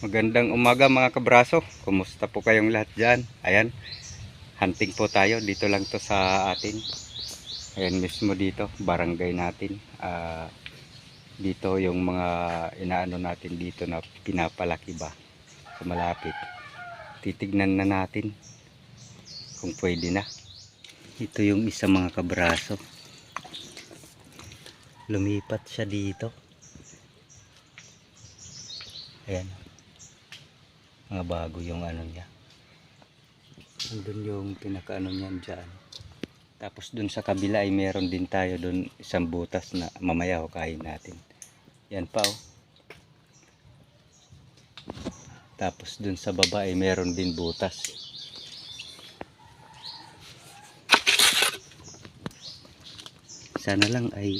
Magandang umaga mga kabraso. Kumusta po kayong lahat dyan? Ayan, hunting po tayo. Dito lang to sa atin. Ayan mismo dito, barangay natin. Ah, dito yung mga inaano natin dito na pinapalaki ba sa malapit. Titignan na natin kung pwede na. Ito yung isa mga kabraso. Lumipat siya dito. Ayan mga bago yung ano niya. Doon yung pinaka ano niyan dyan. Tapos dun sa kabila ay meron din tayo dun isang butas na mamaya hukayin natin. Yan pa oh. Tapos dun sa baba ay meron din butas. Sana lang ay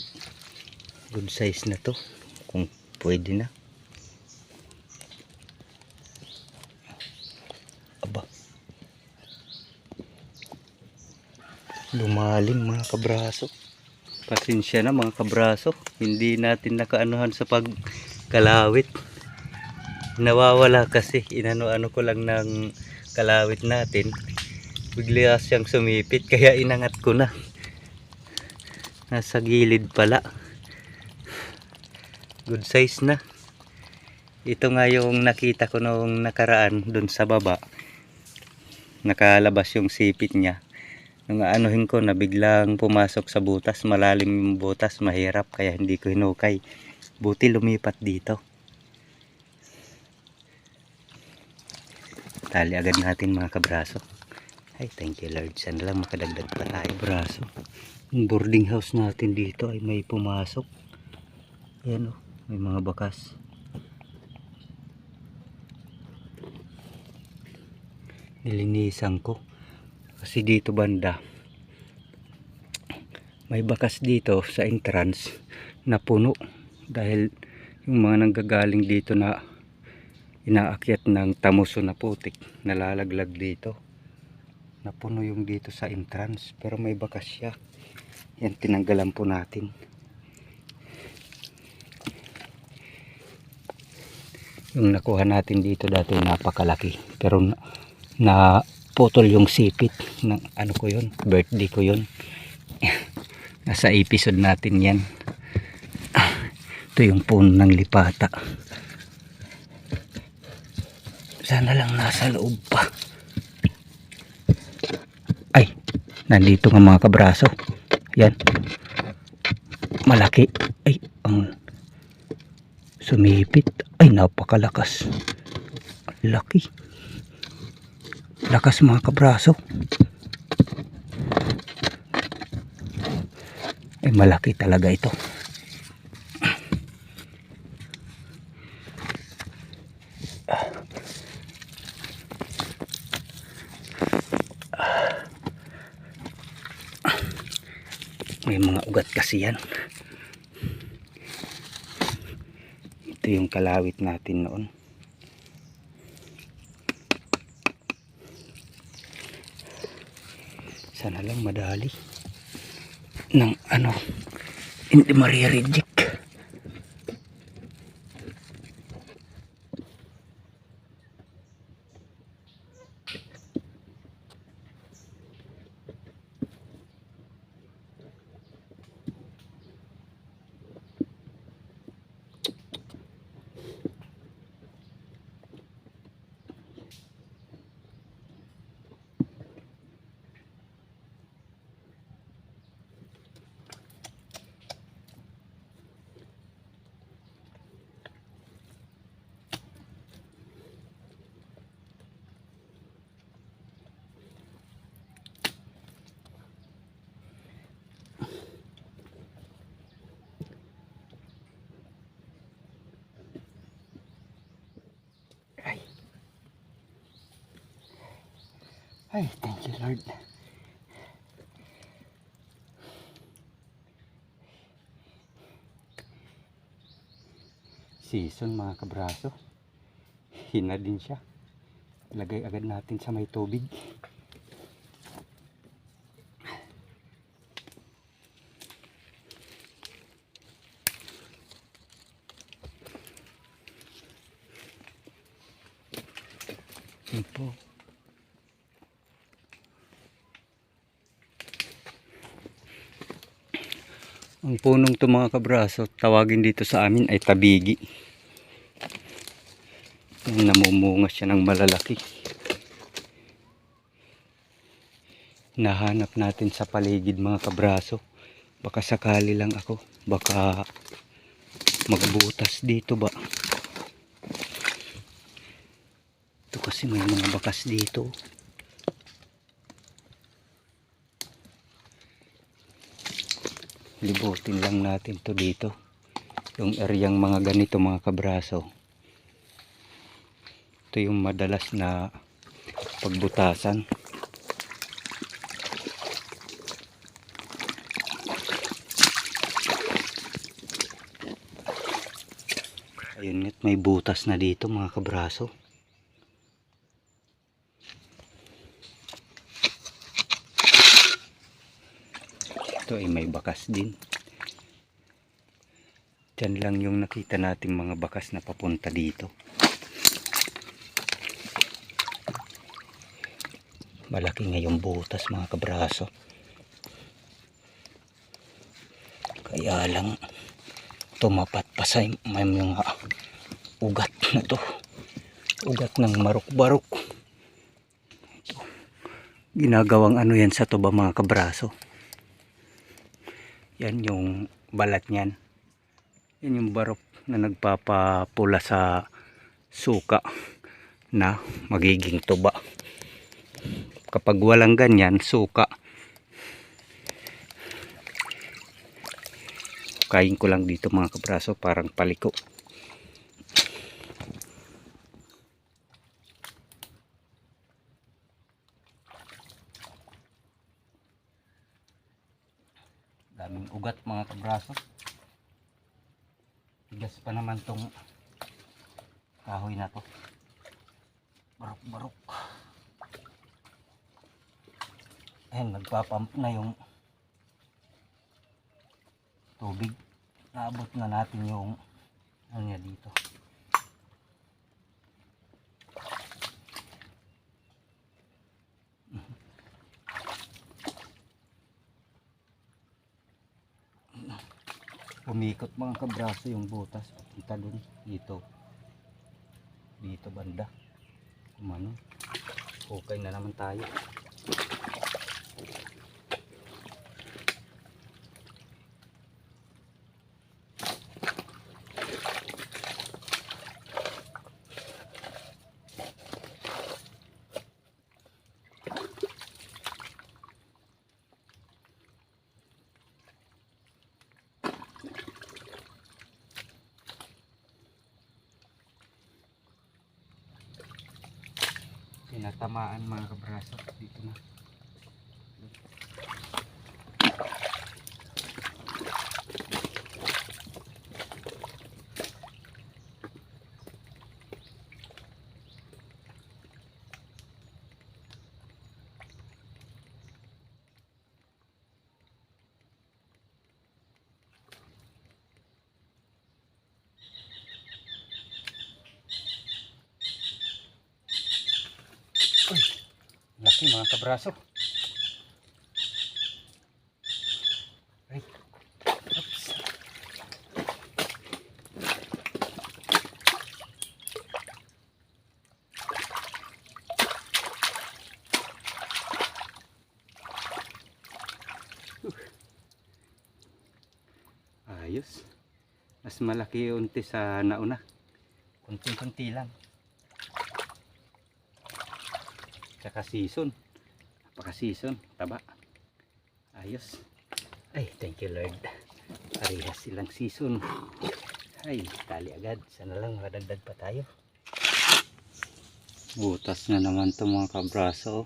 good size na to kung pwede na Lumalim mga kabraso. Pasensya na mga kabraso. Hindi natin nakaanuhan sa pagkalawit. Nawawala kasi. Inano-ano ko lang ng kalawit natin. Bigla siyang sumipit. Kaya inangat ko na. Nasa gilid pala. Good size na. Ito nga yung nakita ko noong nakaraan dun sa baba nakalabas yung sipit niya nung anuhin ko na biglang pumasok sa butas. Malalim yung butas mahirap kaya hindi ko hinukay. Buti lumipat dito. Tali agad natin mga kabraso. Ay thank you lord. Sana lang makadagdag pa tayo. Braso. Yung boarding house natin dito ay may pumasok. Ayan o may mga bakas. Nilinisan ko kasi dito banda may bakas dito sa entrance na puno. Dahil yung mga nanggagaling dito na inaakyat ng tamuso na putik nalalaglag dito. Napuno yung dito sa entrance pero may bakas siya. Yan tinanggalan po natin. Yung nakuha natin dito dati napakalaki. Pero na, na putol yung sipit ng ano ko yun birthday ko yun. Nasa episode natin yan. Ito yung puno ng lipata. Sana lang nasa loob pa. Ay nandito nga mga kabraso. Yan. Malaki. Ay ang sumipit. Ay napakalakas. Laki lakas mga kabraso. Ay malaki talaga ito. May mga ugat kasi yan. Ito yung kalawit natin noon sana lang madali. Ng ano hindi marireject ay ay thank you Lord. Season mga kabraso hina din siya. Lagay agad natin sa may tubig Yan po. Punong to mga kabraso, tawagin dito sa amin ay tabigi. Yung namumunga siya ng malalaki. Nahanap natin sa paligid mga kabraso. Baka sakali lang ako. Baka magbutas dito ba. Ito kasi may mga bakas dito. Libutin lang natin to dito. Yung areang mga ganito mga kabraso. Ito yung madalas na pagbutasan. Ayun nga't may butas na dito mga kabraso ito ay may bakas din. Diyan lang yung nakita nating mga bakas na papunta dito. Malaki ngayong butas mga kabraso. Kaya lang tumapat pa sa may mga ugat na to. Ugat ng marok-barok ginagawang ano yan sa tuba mga kabraso yan yung balat niyan. Yan yung barok na nagpapapula sa suka na magiging tuba. Kapag walang ganyan, suka. Kain ko lang dito mga kabraso, parang paliko. daming ugat mga kabraso tigas pa naman tong kahoy na to barok barok ayun nagpapump na yung tubig. Naabot na natin yung ano niya dito. Umikot mga kabraso yung butas. Papunta dun dito. Dito banda. Kumano okay na naman tayo tinatamaan mga kabraso. Dito na Uy, laki mga kabraso. Ay, oops. Ayos. Mas malaki unti sa nauna. Kunting-kunti lang. Tsaka season. Napaka season. Taba. Ayos. Ay, thank you Lord. Parehas silang season. Ay, tali agad. Sana lang madagdag pa tayo. Butas na naman to mga kabraso.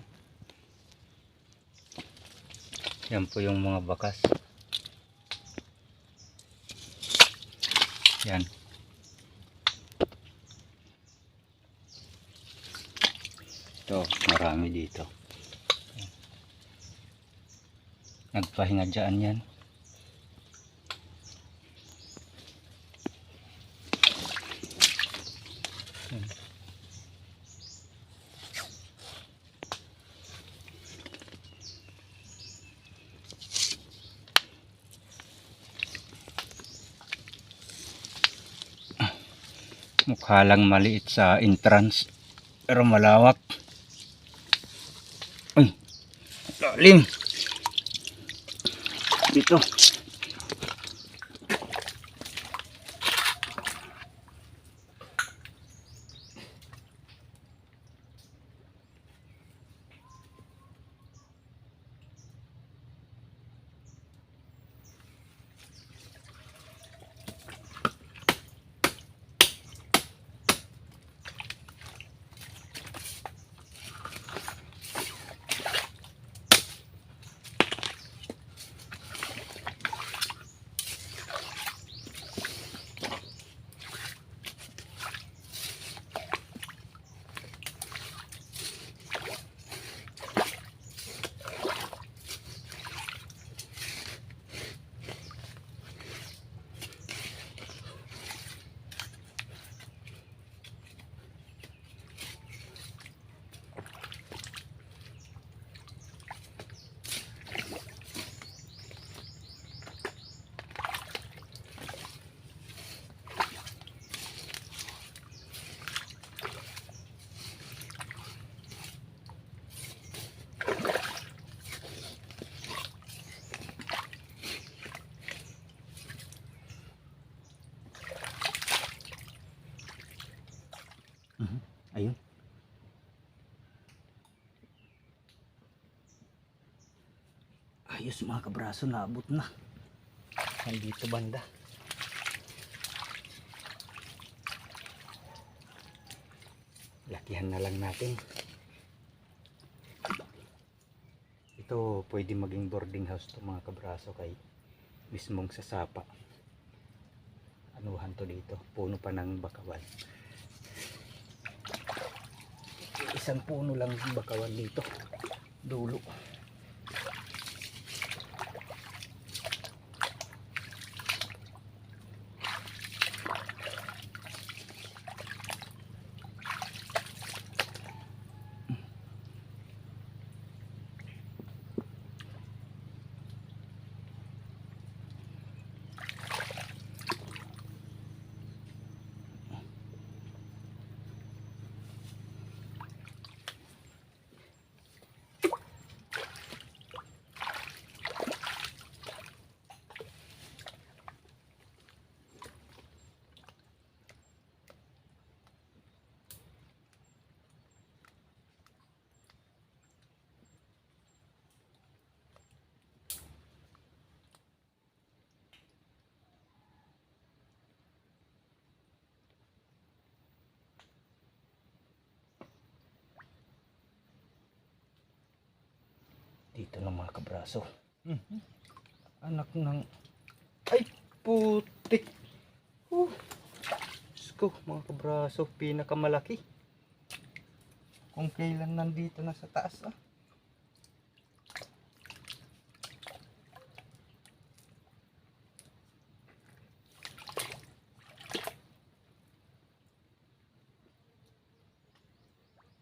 Yan po yung mga bakas. Yan. Ito, marami dito. nagpahinga dyan yan. Mukha lang maliit sa entrance pero malawak. Ay lalim. Dito. Ayun. Ayos mga kabraso, naabot na. Nandito banda. Lakihan na lang natin. Ito pwede maging boarding house to mga kabraso kay mismong sasapa. Anuhan to dito. Puno pa ng bakawan. Isang puno lang ang bakawan dito. Dulo. Dito ng mga kabraso. Mhm. Anak ng... Ay, putik! Uh. Ko, mga kabraso, pinakamalaki. Kung kailan nandito na sa taas, ah.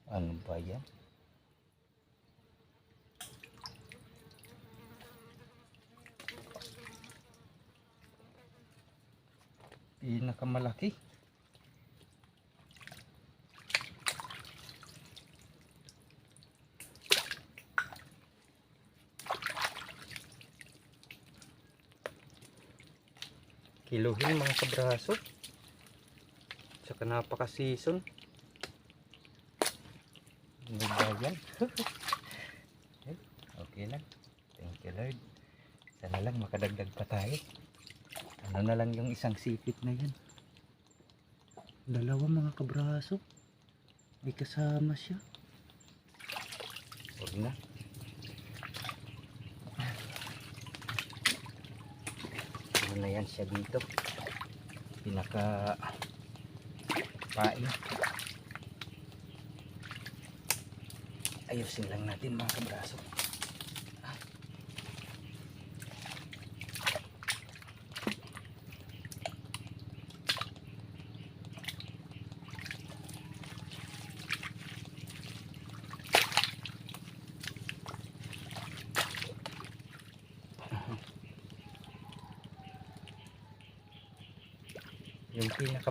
Ano ba yan? Pinakamalaki. Kiluhin mga kabraso. Tsaka napaka-season. Ano ba yan? Eh, okay lang. Thank you Lord. Sana lang makadagdag pa tayo. Ano na lang yung isang sipit na yan. Dalawa mga kabraso. May kasama siya. Huwag na. Ano na yan siya dito. Pinaka pain. Ayusin lang natin mga kabraso.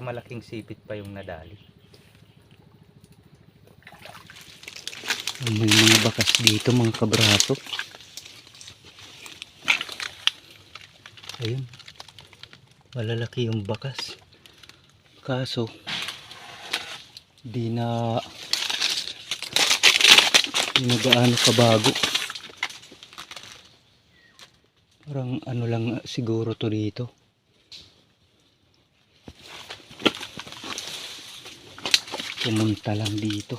Pinakamalaking sipit pa yung nadali. May mga bakas dito mga kabraso. Ayun. Malalaki yung bakas. Kaso, di na di na gaano kabago. Parang ano lang siguro to dito. Pumunta lang dito.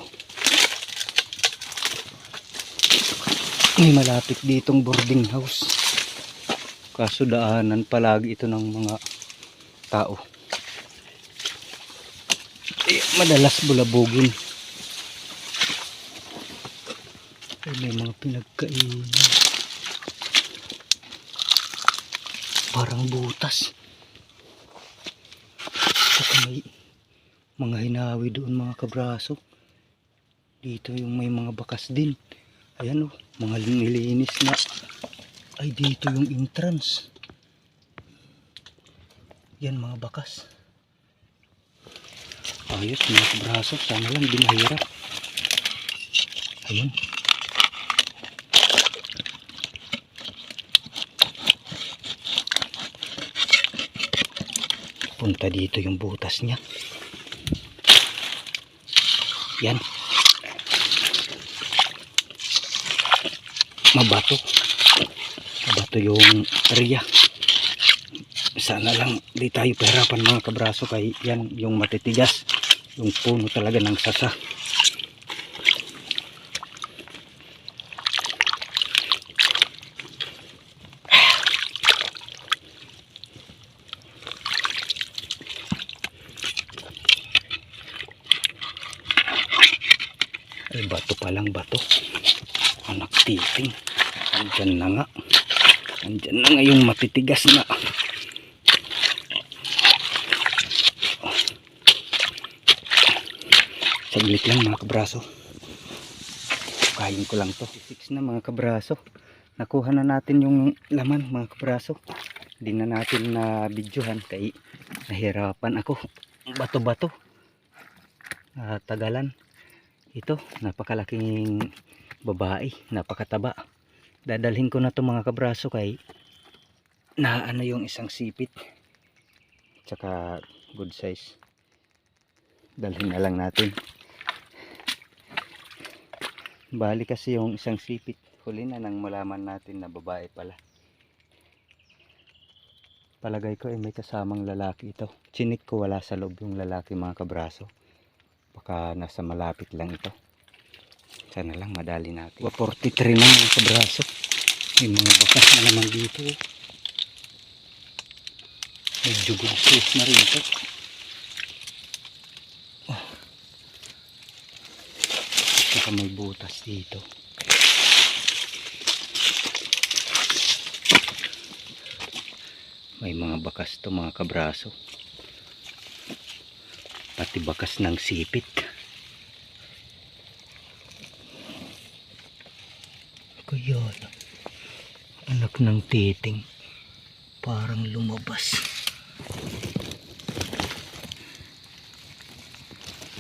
May malapit ditong boarding house. Kaso daanan palagi ito ng mga tao. Eh, madalas bulabugin. Ay, may mga pinagkainan. Parang butas. Saka may mga hinawi doon mga kabraso. Dito yung may mga bakas din. Ayan o, mga nilinis na. Ay, dito yung entrance. Yan mga bakas. Ayos mga kabraso. Sana lang di mahirap. Ayun. Punta dito yung butas niya. Yan. Mabato. Mabato yung area. Sana lang di tayo pahirapan mga kabraso kay yan yung matitigas. Yung puno talaga ng sasa. Ay, bato pa lang bato. Anak titing. Andyan na nga. Andyan matitigas na. Saglit lang mga kabraso. Kain ko lang to. Six na mga kabraso. Nakuha na natin yung laman mga kabraso. Hindi na natin na videohan kay nahirapan ako. Bato-bato. Ah, tagalan ito napakalaking babae napakataba dadalhin ko na to mga kabraso kay na ano yung isang sipit. Tsaka good size. Dalhin na lang natin. Bali kasi yung isang sipit huli na nang malaman natin na babae pala. Palagay ko ay may kasamang lalaki ito. Chinik ko wala sa loob yung lalaki mga kabraso. Baka nasa malapit lang ito. Sana lang madali natin. 43 na mga kabraso. May mga bakas na naman dito medyo good size na rin ito. Oh. saka may butas dito. May mga bakas to mga kabraso. Pati bakas ng sipit. Kaya anak ng titing parang lumabas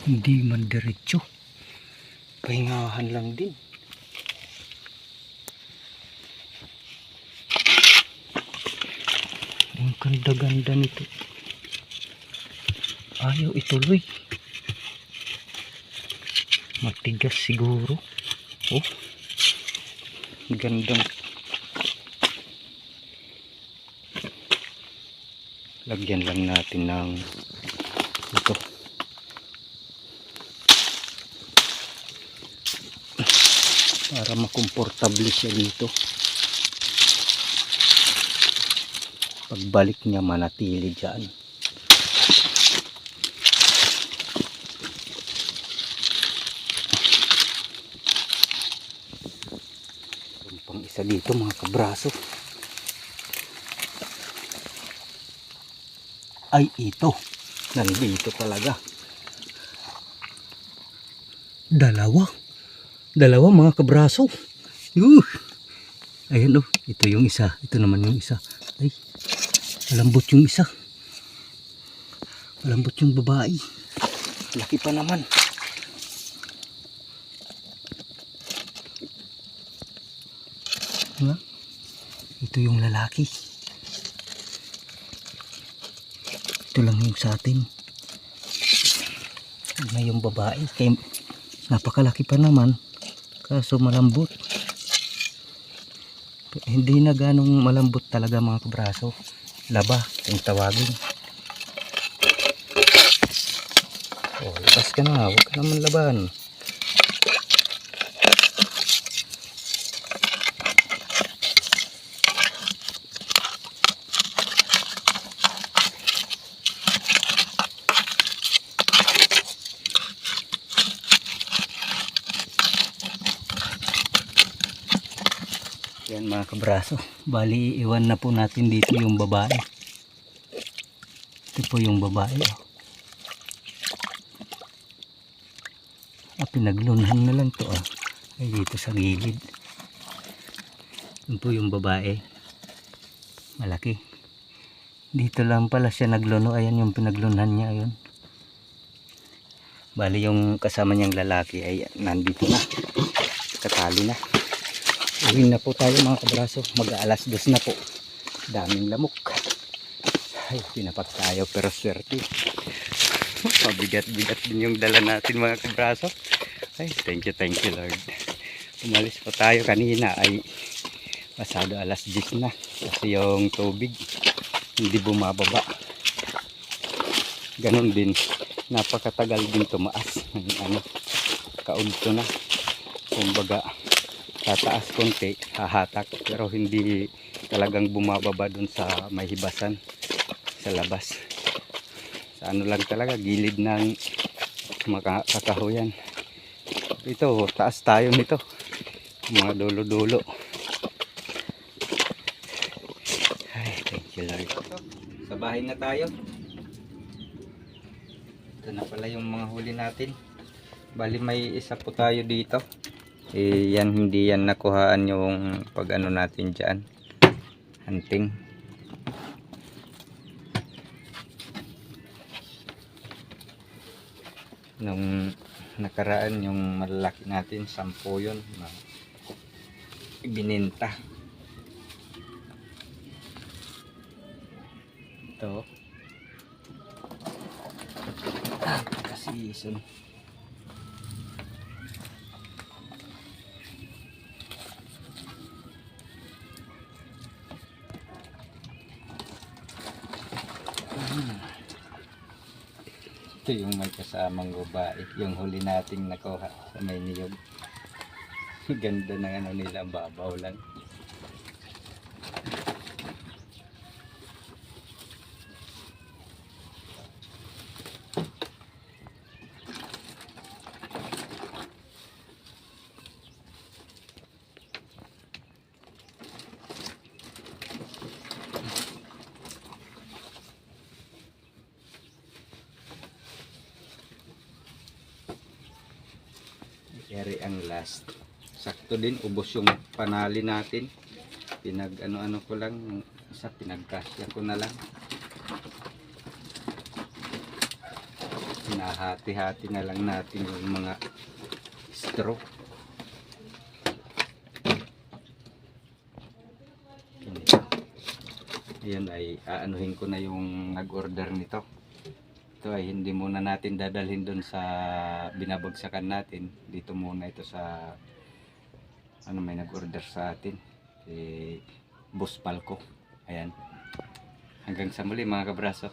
hindi man diretso. Pahingahan lang din. Ang ganda-ganda nito. Ayaw ituloy. Matigas siguro. Oh. Gandang. Lagyan lang natin ng ito para makomportable siya dito pagbalik niya manatili dyan Meron pang isa dito mga kabraso. Ay ito. Nandito talaga. Dalawa. Dalawa mga kabraso. Yuh. Ayan oh. Ito yung isa. Ito naman yung isa. Ay. Malambot yung isa. Malambot yung babae. Laki pa naman. Diba? Ito yung lalaki. Ito lang yung sa atin. Na yung babae. Kaya napakalaki pa naman. Kaso malambot. Hindi na ganong malambot talaga mga kabraso. Laba, yung tawagin. Oh, labas ka na. Huwag ka naman laban. Yan mga kabraso. Bali, iwan na po natin dito yung babae. Ito po yung babae. Oh. Ah, pinaglunhan na lang to ah. Ay, dito sa gilid. Yun po yung babae. Malaki. Dito lang pala siya nagluno. Ayan yung pinaglunhan niya. Ayun. Bali yung kasama niyang lalaki ay nandito na. Katali na. Uwi na po tayo mga kabraso. Mag-aalas dos na po. Daming lamok. Ay, pinapak tayo pero swerte. Pabigat-bigat din yung dala natin mga kabraso. Ay, thank you, thank you Lord. Umalis po tayo kanina ay pasado alas 10 na. Kasi yung tubig hindi bumababa. Ganon din. Napakatagal din tumaas. Ano, kaunto na. Kumbaga, tataas konti, hahatak. Pero hindi talagang bumababa dun sa may hibasan sa labas. Sa ano lang talaga, gilid ng mga kakahuyan. Ito, taas tayo nito. Mga dulo-dulo. Ay, thank you Lord. Sa bahay na tayo. Ito na pala yung mga huli natin. Bali may isa po tayo dito. Eh, yan hindi yan nakuhaan yung pag ano natin dyan. Hunting. Nung nakaraan yung malalaki natin, sampo yun. Na ibininta. Ito. Ah, season. Ito yung may kasamang babae. Yung huli nating nakuha sa may niyog. Ganda ng ano nila, babaw lang. Eri ang last. Sakto din, ubos yung panali natin. Pinag ano-ano ko lang, isa pinagkasya ko na lang. Hinahati-hati na lang natin yung mga straw. Ayan ay aanuhin ko na yung nag-order nito ito ay hindi muna natin dadalhin doon sa binabagsakan natin. Dito muna ito sa ano may nag-order sa atin. Si Boss Palco. Ayan. Hanggang sa muli mga kabraso